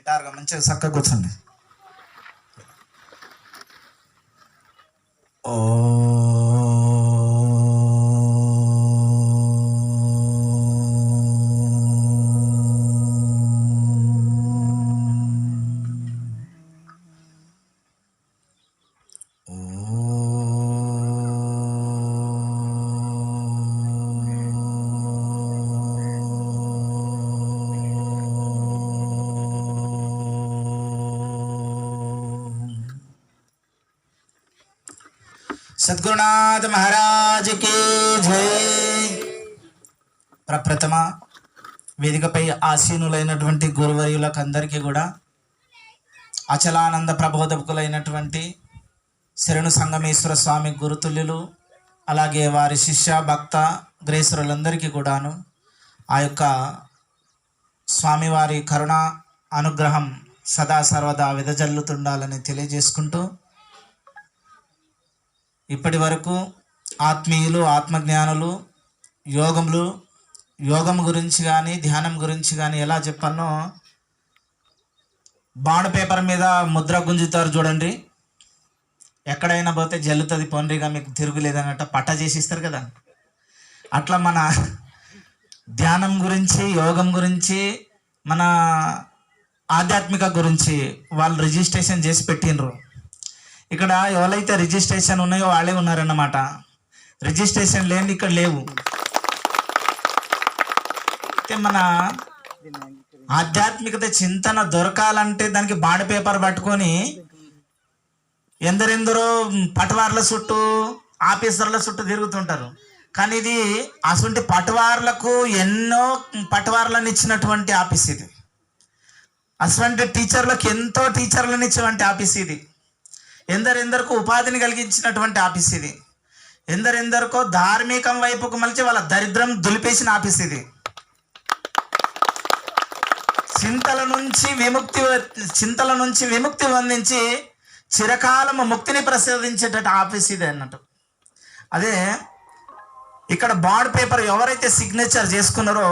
గిటార్గా మంచిగా చక్కగా కూర్చోండి సద్గురునాథ్ మహారాజ్ జై. ప్రప్రథమ వేదికపై ఆసీనులైనటువంటి గురువర్యులకు అందరికీ కూడా అచలానంద ప్రబోధకులైనటువంటి శరణు సంగమేశ్వర స్వామి గురుతుల్యులు అలాగే వారి శిష్య భక్త గ్రేసురులందరికీ కూడాను ఆ యొక్క స్వామివారి కరుణ అనుగ్రహం సదా సర్వదా విదజల్లుతుండాలని తెలియజేసుకుంటూ ఇప్పటి వరకు ఆత్మీయులు ఆత్మజ్ఞానులు యోగములు యోగం గురించి కానీ ధ్యానం గురించి కానీ ఎలా చెప్పానో బాండ్ పేపర్ మీద ముద్ర గుంజుతారు చూడండి. ఎక్కడైనా పోతే జల్లుతుంది పొండ్రిగా మీకు తిరుగులేదన్నట్టు పట్ట చేసి ఇస్తారు కదా. అట్లా మన ధ్యానం గురించి యోగం గురించి మన ఆధ్యాత్మిక గురించి వాళ్ళు రిజిస్ట్రేషన్ చేసి పెట్టినరు ఇక్కడ ఎవరైతే రిజిస్ట్రేషన్ ఉన్నాయో వాళ్ళే ఉన్నారన్నమాట. రిజిస్ట్రేషన్ లేని ఇక్కడ లేవు. అయితే మన ఆధ్యాత్మికత చింతన దొరకాలంటే దానికి బాండ్ పేపర్ పట్టుకొని ఎందరెందరో పటవార్ల చుట్టూ ఆఫీసర్ల చుట్టూ తిరుగుతుంటారు. కానీ ఇది అటువంటి పటవార్లకు ఎన్నో పటవార్లను ఇచ్చినటువంటి ఆఫీస్ ఇది. అటువంటి టీచర్లకు ఎంతో టీచర్లను ఇచ్చినటువంటి ఆఫీస్ ఇది. ఎందరెందరికో ఉపాధిని కలిగించినటువంటి ఆఫీస్ ఇది. ఎందరెందరికో ధార్మికం వైపుకు మలిచి వాళ్ళ దరిద్రం దులిపేసిన ఆఫీస్ ఇది. చింతల నుంచి విముక్తి చింతల నుంచి విముక్తి పొందించి చిరకాలము ముక్తిని ప్రసాదించేటట్టు ఆఫీస్ ఇది అన్నట్టు. అదే ఇక్కడ బాండ్ పేపర్ ఎవరైతే సిగ్నేచర్ చేసుకున్నారో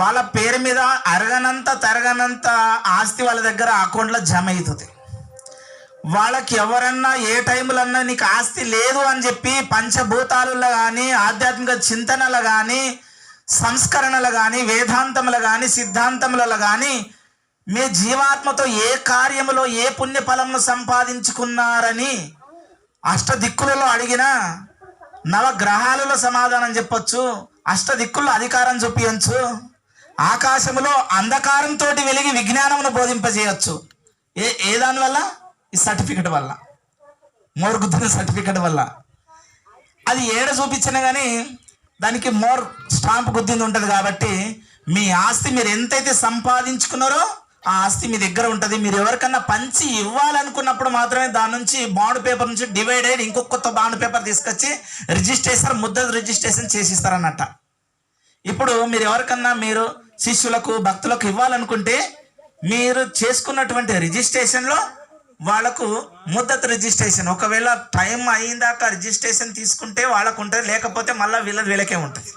వాళ్ళ పేరు మీద అరగనంత తరగనంత ఆస్తి వాళ్ళ దగ్గర అకౌంట్లో జమ అవుతుంది వాళ్ళకి ఎవరన్నా ఏ టైంలన్నా నీకు ఆస్తి లేదు అని చెప్పి పంచభూతాలలో కానీ ఆధ్యాత్మిక చింతనలు కానీ సంస్కరణలు కానీ వేదాంతములు కానీ సిద్ధాంతములలో కానీ మీ జీవాత్మతో ఏ కార్యములో ఏ పుణ్యఫలమును సంపాదించుకున్నారని అష్టదిక్కులలో అడిగిన నవగ్రహాలలో సమాధానం చెప్పొచ్చు. అష్టదిక్కుల్లో అధికారం చూపించు ఆకాశములో అంధకారంతో వెలిగి విజ్ఞానమును బోధింపజేయచ్చు. ఏ ఏ దానివల్ల? ఈ సర్టిఫికెట్ వల్ల. మోర్ గుద్దిన సర్టిఫికెట్ వల్ల. అది ఏడ చూపించినా కానీ దానికి మోర్ స్టాంప్ గుద్దింది ఉంటుంది కాబట్టి మీ ఆస్తి మీరు ఎంతైతే సంపాదించుకున్నారో ఆ ఆస్తి మీ దగ్గర ఉంటుంది. మీరు ఎవరికన్నా పంచి ఇవ్వాలనుకున్నప్పుడు మాత్రమే దాని నుంచి బాండ్ పేపర్ నుంచి డివైడ్ అయ్యి ఇంకొక కొత్త బాండ్ పేపర్ తీసుకొచ్చి రిజిస్ట్రేషన్ ముద్ద రిజిస్ట్రేషన్ చేసిస్తారన్నట్ట ఇప్పుడు మీరు ఎవరికన్నా మీరు శిష్యులకు భక్తులకు ఇవ్వాలనుకుంటే మీరు చేసుకున్నటువంటి రిజిస్ట్రేషన్లో వాళ్ళకు ముద్దతు రిజిస్ట్రేషన్. ఒకవేళ టైం అయిందాక రిజిస్ట్రేషన్ తీసుకుంటే వాళ్ళకు ఉంటుంది లేకపోతే మళ్ళీ వీళ్ళది వీళ్ళకే ఉంటుంది.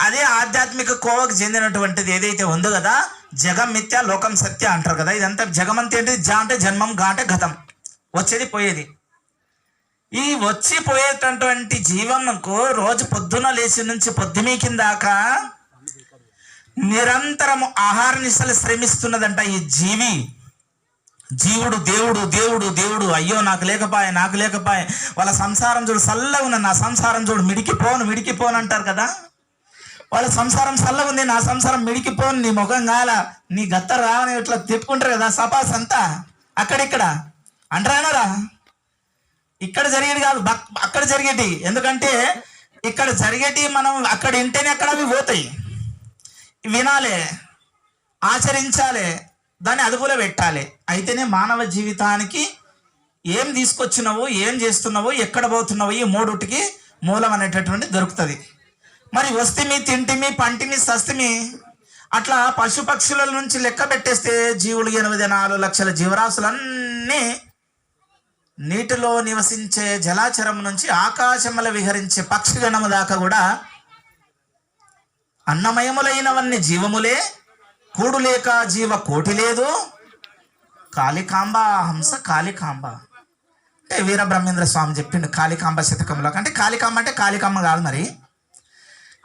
అదే ఆధ్యాత్మిక కోవకు చెందినటువంటిది ఏదైతే ఉందో కదా జగం మిథ్య లోకం సత్య అంటారు కదా ఇదంతా జగమంతి ఏంటి? జా అంటే జన్మం గా అంటే గతం వచ్చేది పోయేది. ఈ వచ్చి పోయేటటువంటి జీవనకు రోజు పొద్దున లేచి నుంచి పొద్దుమీకిన దాకా నిరంతరము ఆహార నిశలు శ్రమిస్తున్నదంట ఈ జీవి. జీవుడు దేవుడు దేవుడు దేవుడు. అయ్యో నాకు లేకపాయే నాకు లేకపాయే. వాళ్ళ సంసారం చూడు చల్లగా ఉన్న నా సంసారం చూడు మిడికిపోను మిడికిపోను అంటారు కదా? వాళ్ళ సంసారం సల్లగుంది ఉంది. నా సంసారం మిడికిపోను. నీ ముఖం కాల నీ గత్త రావని ఇట్లా తిప్పుకుంటారు కదా సపాస్ అంతా? అక్కడిక్కడ. అంటారా ఇక్కడ జరిగేది కాదు. బక్- అక్కడ జరిగేటి ఎందుకంటే ఇక్కడ జరిగేటి మనం అక్కడ వింటేనే అక్కడ అవి పోతాయి. వినాలి. ఆచరించాలి. దాన్ని అదుపులో పెట్టాలి. అయితేనే మానవ జీవితానికి ఏం తీసుకొచ్చినావు ఏం చేస్తున్నావు ఎక్కడ పోతున్నావు ఈ మూడుటికి మూలం అనేటటువంటి దొరుకుతుంది. మరి వస్తిమి తింటిమి పంటిమి సస్తిమి అట్లా పశుపక్షుల నుంచి లెక్క పెట్టేస్తే జీవులు ఎనిమిది నాలుగు లక్షల జీవరాశులన్నీ నీటిలో నివసించే జలాచరం నుంచి ఆకాశముల విహరించే పక్షిగణము దాకా కూడా అన్నమయములైనవన్నీ జీవములే కూడు లేక జీవ కోటి లేదు. కాళికాంబ హంస కాళికాంబ. అంటే వీరబ్రహ్మేంద్ర స్వామి చెప్పిండు కాళికాంబ శతకంలో. అంటే కాళికాంబ అంటే కాళికాంబ కాదు మరి.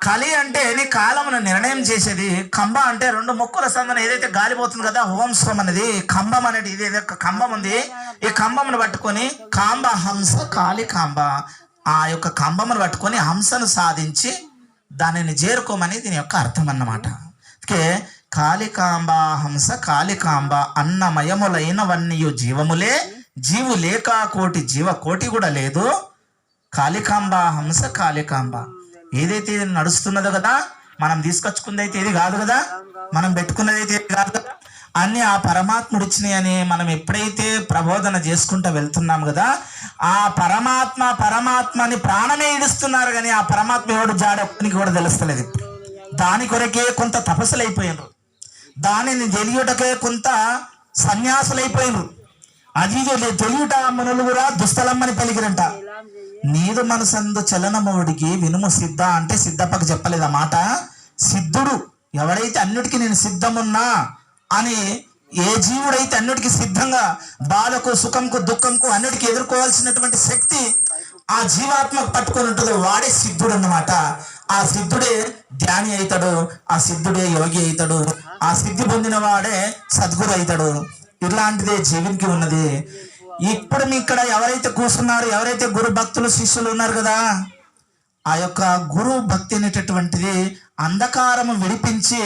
కలి అంటే నీ కాలమును నిర్ణయం చేసేది. కంబ అంటే రెండు మొక్కుల సందన ఏదైతే గాలిపోతుంది కదా హోంస్వం అనేది. కంబం అనేది ఇది ఒక కంబం ఉంది. ఈ కంబమును పట్టుకొని కాంబ హంస కాళి కాంబ ఆ యొక్క కంబమును పట్టుకొని హంసను సాధించి దానిని చేరుకోమని దీని యొక్క అర్థం అన్నమాట. అందుకే కాళికాంబాహంస కాళికాంబ అన్నమయములైనవన్నీయు జీవములే జీవు లేక కోటి జీవ కోటి కూడా లేదు. కాళికాంబ హంస కాళికాంబ. ఏదైతే ఇది నడుస్తున్నదో కదా మనం తీసుకొచ్చుకుంది అయితే ఇది కాదు కదా? మనం పెట్టుకున్నది అయితే ఇది కాదు కదా? అన్ని ఆ పరమాత్ముడు ఇచ్చినాయని మనం ఎప్పుడైతే ప్రబోధన చేసుకుంటూ వెళ్తున్నాం కదా ఆ పరమాత్మ పరమాత్మని ప్రాణమే ఇడుస్తున్నారు కానీ ఆ పరమాత్మ ఎవడు జాడనికి కూడా తెలుస్తలేదు ఇప్పుడు. దాని కొరకే కొంత తపస్సులు అయిపోయినారు. దానిని తెలియుటకే కొంత సన్యాసులైపోయినారు. అది తెలియట మనులు కూడా దుస్తలమ్మని పలికిరంట. నీదు మనసందు చలనమవుడికి వినుము సిద్ధ అంటే సిద్ధప్పకు చెప్పలేదు ఆ మాట. సిద్ధుడు ఎవడైతే అన్నిటికీ నేను సిద్ధమున్నా అని ఏ జీవుడైతే అన్నిటికీ సిద్ధంగా బాధకు సుఖంకు దుఃఖంకు అన్నిటికీ ఎదుర్కోవాల్సినటువంటి శక్తి ఆ జీవాత్మకు పట్టుకొని ఉంటుందో వాడే సిద్ధుడు అన్నమాట. ఆ సిద్ధుడే ధ్యాని అవుతాడు ఆ సిద్ధుడే యోగి అవుతాడు ఆ సిద్ధి పొందిన వాడే సద్గురు అవుతాడు ఇలాంటిదే జీవికి ఉన్నది. ఇప్పుడు మీ ఇక్కడ ఎవరైతే కూర్చున్నారు ఎవరైతే గురు భక్తులు శిష్యులు ఉన్నారు కదా ఆ యొక్క గురు భక్తి అనేటటువంటిది అంధకారము విడిపించి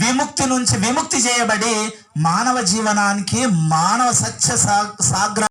విముక్తి నుంచి విముక్తి చేయబడి మానవ జీవనానికి మానవ సత్య సా సాగ్ర